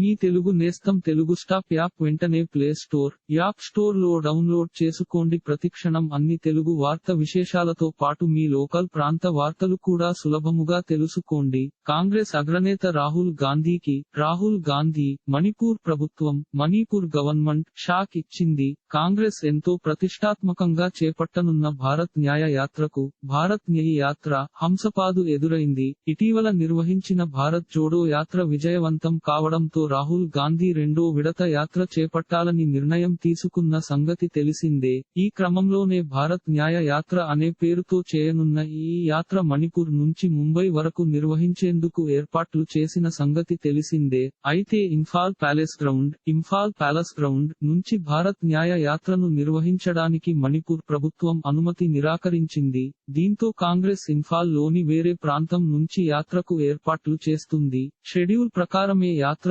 మీ తెలుగు నేస్తం Telugu stop app వెంటనే play store app స్టోర్లో డౌన్లోడ్ చేసుకోండి. ప్రతిక్షణం అన్ని తెలుగు వార్త విశేషాలతో పాటు మీ లోకల్ ప్రాంత వార్తలు కూడా సులభముగా తెలుసుకోండి. కాంగ్రెస్ అగ్రనేత రాహుల్ గాంధీకి రాహుల్ గాంధీ మణిపూర్ ప్రభుత్వం మణిపూర్ గవర్నమెంట్ షాక్ ఇచ్చింది. కాంగ్రెస్ ఎంతో ప్రతిష్టాత్మకంగా చేపట్టనున్న భారత్ న్యాయ యాత్రకు భారత్ న్యాయ యాత్ర హంసపాదు ఎదురైంది. ఇటీవల నిర్వహించిన భారత్ జోడో యాత్ర విజయవంతం కావడంతో రాహుల్ గాంధీ రెండో విడత యాత్ర చేపట్టాలని నిర్ణయం తీసుకున్న సంగతి తెలిసిందే. ఈ క్రమంలోనే భారత్ న్యాయ యాత్ర అనే పేరుతో చేయనున్న ఈ యాత్ర మణిపూర్ నుంచి ముంబై వరకు నిర్వహించేందుకు ఏర్పాట్లు చేసిన సంగతి తెలిసిందే. అయితే Imphal palace ground Imphal palace ground నుంచి భారత్ న్యాయ యాత్రను నిర్వహించడానికి మణిపూర్ ప్రభుత్వం అనుమతి నిరాకరించింది. దీంతో కాంగ్రెస్ ఇంఫాల్లోని వేరే ప్రాంతం నుంచి యాత్రకు ఏర్పాట్లు చేస్తుంది. షెడ్యూల్ ప్రకారమే యాత్ర